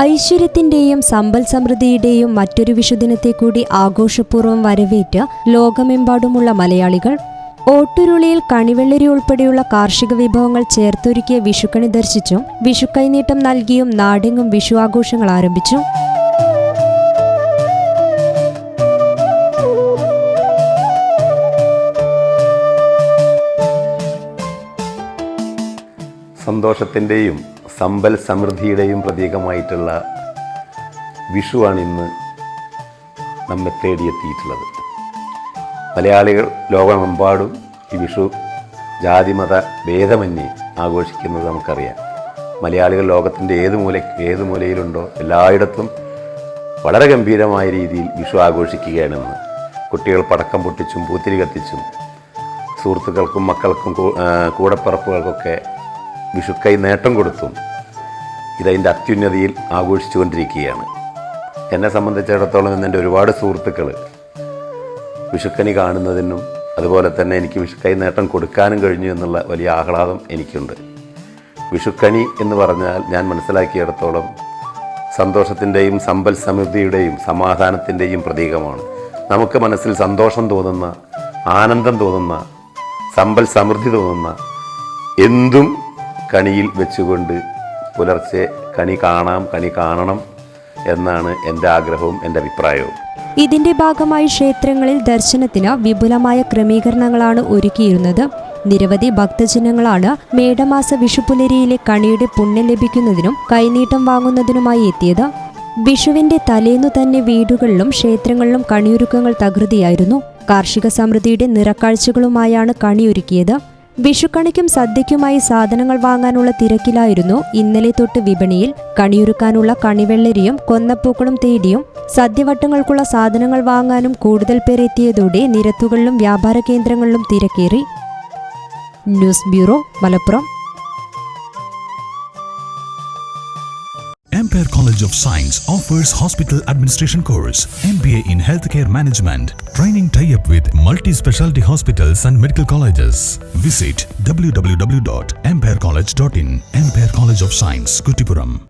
ഐശ്വര്യത്തിന്റെയും സമ്പൽ സമൃദ്ധിയുടെയും മറ്റൊരു വിഷുദിനത്തെ കൂടി ആഘോഷപൂർവം വരവേറ്റ് ലോകമെമ്പാടുമുള്ള മലയാളികൾ ഓട്ടുരുളിയിൽ കണിവെള്ളരി ഉൾപ്പെടെയുള്ള കാർഷിക വിഭവങ്ങൾ ചേർത്തൊരുക്കിയ വിഷുക്കണി ദർശിച്ചും വിഷുക്കൈനീട്ടം നൽകിയും നാടെങ്ങും വിഷു ആഘോഷങ്ങൾ ആരംഭിച്ചു. സന്തോഷത്തിന്റെയും സമ്പൽ സമൃദ്ധിയുടെയും പ്രതീകമായിട്ടുള്ള വിഷുവാണ് ഇന്ന് നമ്മെ തേടിയെത്തിയിട്ടുള്ളത്. മലയാളികൾ ലോകമെമ്പാടും ഈ വിഷു ജാതിമത ഭേദമന്യേ ആഘോഷിക്കുന്നത് നമുക്കറിയാം. മലയാളികൾ ലോകത്തിന്റെ ഏത് മൂല ഏത് മൂലയിലുണ്ടോ എല്ലായിടത്തും വളരെ ഗംഭീരമായ രീതിയിൽ വിഷു ആഘോഷിക്കുകയാണെന്ന്. കുട്ടികൾ പടക്കം പൊട്ടിച്ചും പൂത്തിരി കത്തിച്ചും സുഹൃത്തുക്കൾക്കും മക്കൾക്കും കൂടപ്പിറപ്പുകൾക്കൊക്കെ വിഷുക്കൈ നേട്ടം കൊടുത്തും ഇതതിന്റെ അത്യുന്നതിയിൽ ആഘോഷിച്ചുകൊണ്ടിരിക്കുകയാണ്. എന്നെ സംബന്ധിച്ചിടത്തോളം ഇന്ന് എന്റെ ഒരുപാട് സുഹൃത്തുക്കൾ വിഷുക്കണി കാണുന്നതിനും അതുപോലെ തന്നെ എനിക്ക് വിഷുക്കൈ നേട്ടം കൊടുക്കാനും കഴിഞ്ഞു എന്നുള്ള വലിയ ആഹ്ലാദം എനിക്കുണ്ട്. വിഷുക്കണി എന്ന് പറഞ്ഞാൽ ഞാൻ മനസ്സിലാക്കിയിടത്തോളം സന്തോഷത്തിന്റെയും സമ്പൽ സമൃദ്ധിയുടെയും സമാധാനത്തിന്റെയും പ്രതീകമാണ്. നമുക്ക് മനസ്സിൽ സന്തോഷം തോന്നുന്ന ആനന്ദം തോന്നുന്ന സമ്പൽ സമൃദ്ധി തോന്നുന്ന എന്തും കണിയിൽ വെച്ചുകൊണ്ട് പുലർച്ചെ കണി കാണാം കണി കാണണം എന്നാണ് എന്റെ ആഗ്രഹവും എന്റെ അഭിപ്രായവും. ഇതിന്റെ ഭാഗമായി ക്ഷേത്രങ്ങളിൽ ദർശനത്തിന് വിപുലമായ ക്രമീകരണങ്ങളാണ് ഒരുക്കിയിരുന്നത്. നിരവധി ഭക്തജനങ്ങളാണ് മേടമാസ വിഷുപുലരിയിലെ കണിയുടെ പുണ്യം ലഭിക്കുന്നതിനും കൈനീട്ടം വാങ്ങുന്നതിനുമായി എത്തിയത്. വിഷുവിന്റെ തലേന്നു തന്നെ വീടുകളിലും ക്ഷേത്രങ്ങളിലും കണിയൊരുക്കങ്ങൾ തകൃതിയായിരുന്നു. കാർഷിക സമൃദ്ധിയുടെ നിറക്കാഴ്ചകളുമായാണ് കണിയൊരുക്കിയത്. വിഷുക്കണിക്കും സദ്യയ്ക്കുമായി സാധനങ്ങൾ വാങ്ങാനുള്ള തിരക്കിലായിരുന്നു. ഇന്നലെ തൊട്ട് വിപണിയിൽ കണിയൊരുക്കാനുള്ള കണിവെള്ളരിയും കൊന്നപ്പൂക്കളും തേടിയും സദ്യവട്ടങ്ങൾക്കുള്ള സാധനങ്ങൾ വാങ്ങാനും കൂടുതൽ പേർ എത്തിയതോടെ നിരത്തുകളിലും വ്യാപാര കേന്ദ്രങ്ങളിലും തിരക്കേറി. News bureau Malappuram. Ampere College of Science offers hospital administration course, MBA in healthcare management, training tie-up with multi-specialty hospitals and medical colleges. Visit www.amperecollege.in. Ampere College of Science, Kutipuram.